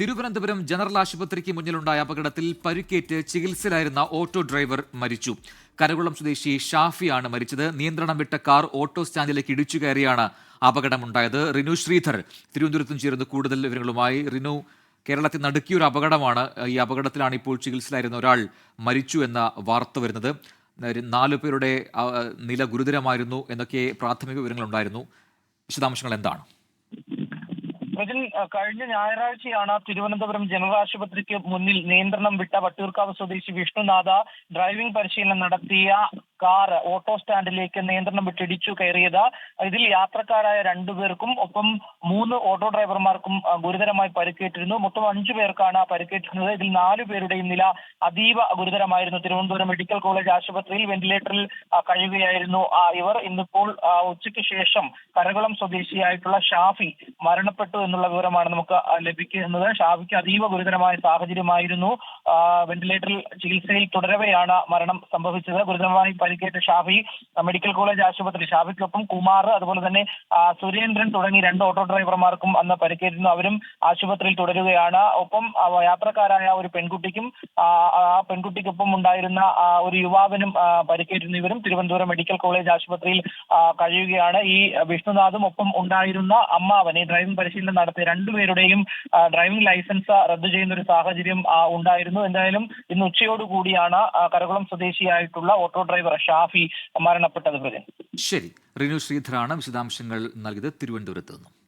Thiruvananthapuram general ആശുപത്രിക്ക് മുന്നിലുണ്ടായ അപകടത്തിൽ പരിക്കേറ്റ് ചികിത്സയിലായിരുന്ന ഓട്ടോ ഡ്രൈവർ മരിച്ചു. കരകുളം സ്വദേശി ഷാഫിയാണ് മരിച്ചത്. നിയന്ത്രണം വിട്ട കാർ ഓട്ടോ സ്റ്റാൻഡിലേക്ക് ഇടിച്ചു കയറിയാണ് അപകടമുണ്ടായത്. റിനു ശ്രീധർ തിരുവനന്തപുരത്തും ചേർന്ന് കൂടുതൽ വിവരങ്ങളുമായി റിനു കേരളത്തിൽ നടുക്കിയ ഒരു അപകടമാണ്. ഈ അപകടത്തിലാണ് ഇപ്പോൾ ചികിത്സയിലായിരുന്ന ഒരാൾ മരിച്ചു എന്ന വാർത്ത വരുന്നത്. നാലു പേരുടെ നില ഗുരുതരമായിരുന്നു എന്നൊക്കെ പ്രാഥമിക വിവരങ്ങളുണ്ടായിരുന്നു. വിശദാംശങ്ങൾ എന്താണ്? അഹ് കഴിഞ്ഞ ഞായറാഴ്ചയാണ് തിരുവനന്തപുരം ജനറൽ ആശുപത്രിക്ക് മുന്നിൽ നിയന്ത്രണം വിട്ട വട്ടിയൂർക്കാവ് സ്വദേശി വിഷ്ണുനാഥ ഡ്രൈവിംഗ് പരിശീലനം നടത്തിയ കാർ ഓട്ടോ സ്റ്റാൻഡിലേക്ക് നിയന്ത്രണം വിട്ട് ഇടിച്ചു കയറിയത്. ഇതിൽ യാത്രക്കാരായ രണ്ടുപേർക്കും ഒപ്പം മൂന്ന് ഓട്ടോ ഡ്രൈവർമാർക്കും ഗുരുതരമായി പരിക്കേറ്റിരുന്നു. മൊത്തം അഞ്ചു പേർക്കാണ് പരിക്കേറ്റിരുന്നത്. ഇതിൽ നാലു പേരുടെയും നില അതീവ ഗുരുതരമായിരുന്നു. തിരുവനന്തപുരം മെഡിക്കൽ കോളേജ് ആശുപത്രിയിൽ വെന്റിലേറ്ററിൽ കഴിയുകയായിരുന്നു. ഇവർ ഇന്നിപ്പോൾ ഉച്ചയ്ക്ക് ശേഷം കരകുളം സ്വദേശിയായിട്ടുള്ള ഷാഫി മരണപ്പെട്ടു എന്നുള്ള വിവരമാണ് നമുക്ക് ലഭിക്കുന്നത്. ഷാഫിക്ക് അതീവ ഗുരുതരമായ സാഹചര്യമായിരുന്നു. വെന്റിലേറ്ററിൽ ചികിത്സയിൽ തുടരവെയാണ് മരണം സംഭവിച്ചത്. ഗുരുതരമായി പരിക്കേറ്റ ഷാഫി മെഡിക്കൽ കോളേജ് ആശുപത്രി ഷാഫിക്കൊപ്പം കുമാർ അതുപോലെ തന്നെ സുരേന്ദ്രൻ തുടങ്ങി രണ്ട് ഓട്ടോ ഡ്രൈവർമാർക്കും അന്ന് പരിക്കേറ്റുന്നു അവരും ആശുപത്രിയിൽ തുടരുകയാണ്. ഒപ്പം യാത്രക്കാരായ ഒരു പെൺകുട്ടിക്കും ആ, പെൺകുട്ടിക്കൊപ്പം ഉണ്ടായിരുന്ന ഒരു യുവാവിനും പരിക്കേറ്റുന്നു ഇവരും തിരുവനന്തപുരം മെഡിക്കൽ കോളേജ് ആശുപത്രിയിൽ കഴിയുകയാണ്. ഈ വിഷ്ണുനാഥും ഒപ്പം ഉണ്ടായിരുന്ന അമ്മാവനെ ഡ്രൈവിംഗ് പരിശീലനം നടത്തിയ രണ്ടുപേരുടെയും ഡ്രൈവിംഗ് ലൈസൻസ് റദ്ദു ചെയ്യുന്ന ഒരു സാഹചര്യം ആ, ഉണ്ടായിരുന്നു എന്തായാലും ഇന്ന് ഉച്ചയോടുകൂടിയാണ് കരകുളം സ്വദേശിയായിട്ടുള്ള ഓട്ടോ ഡ്രൈവർ ഷാഫി മരണപ്പെട്ടത് ശരി. റിനു ശ്രീധരാണ് വിശദാംശങ്ങൾ നൽകിയത്. തിരുവനന്തപുരത്ത് നിന്നും.